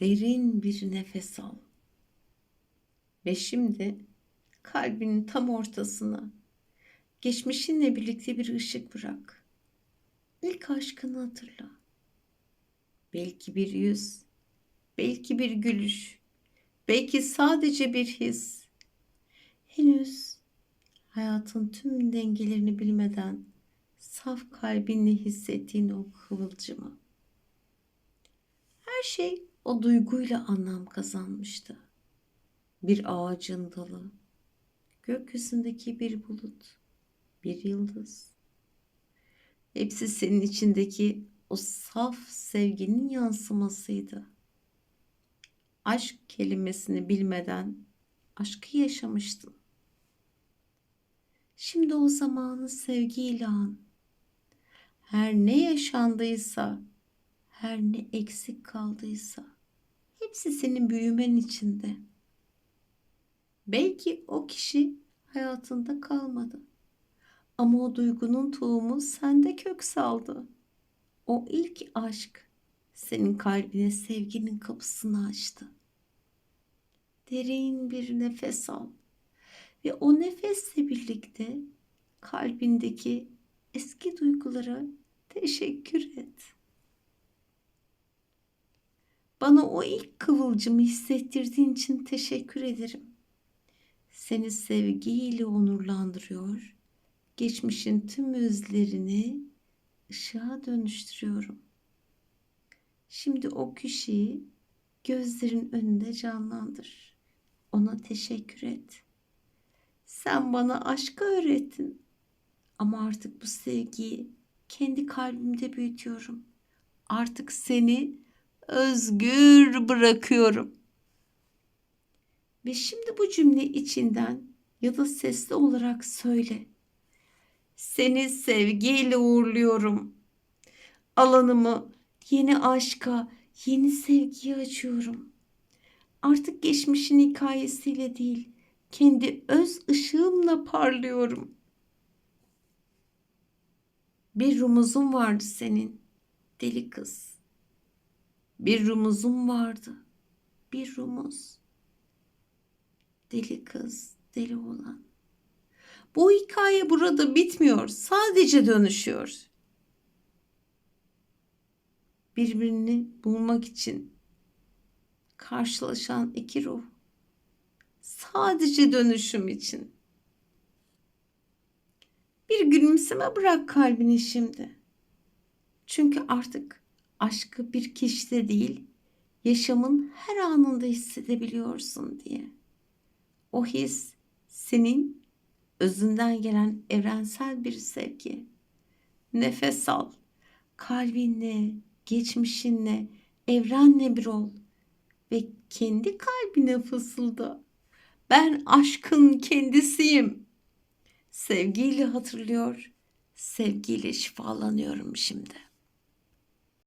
Derin bir nefes al. Ve şimdi kalbinin tam ortasına geçmişinle birlikte bir ışık bırak. İlk aşkını hatırla. Belki bir yüz, belki bir gülüş, belki sadece bir his. Henüz hayatın tüm dengelerini bilmeden saf kalbinle hissettiğin o kıvılcımı. Her şey o duyguyla anlam kazanmıştı. Bir ağacın dalı, gökyüzündeki bir bulut, bir yıldız. Hepsi senin içindeki o saf sevginin yansımasıydı. Aşk kelimesini bilmeden aşkı yaşamıştın. Şimdi o zamanı sevgiyle an. Her ne yaşandıysa, her ne eksik kaldıysa, hepsi senin büyümen içinde. Belki o kişi hayatında kalmadı. Ama o duygunun tohumu sende kök saldı. O ilk aşk senin kalbine sevginin kapısını açtı. Derin bir nefes al ve o nefesle birlikte kalbindeki eski duygulara teşekkür et. Bana o ilk kıvılcımı hissettirdiğin için teşekkür ederim. Seni sevgiyle onurlandırıyor, geçmişin tüm özlerini ışığa dönüştürüyorum. Şimdi o kişiyi gözlerin önünde canlandır. Ona teşekkür et. Sen bana aşkı öğrettin. Ama artık bu sevgiyi kendi kalbimde büyütüyorum. Artık seni özgür bırakıyorum. Ve şimdi bu cümle içinden ya da sesli olarak söyle. Seni sevgiyle uğurluyorum. Alanımı yeni aşka, yeni sevgiye açıyorum. Artık geçmişin hikayesiyle değil, kendi öz ışığımla parlıyorum. Bir rumuzun vardı senin, deli kız. Bir rumuzun vardı, bir rumuz. Deli kız, deli olan. Bu hikaye burada bitmiyor, sadece dönüşüyor. Birbirini bulmak için karşılaşan iki ruh sadece dönüşüm için. Bir gülümseme bırak kalbini şimdi. Çünkü artık aşkı bir kişide değil, yaşamın her anında hissedebiliyorsun diye. O his senin özünden gelen evrensel bir sevgi. Nefes al. Kalbinle, geçmişinle, evrenle bir ol ve kendi kalbine fısılda. Ben aşkın kendisiyim. Sevgiyle hatırlıyor, sevgiyle şifalanıyorum şimdi.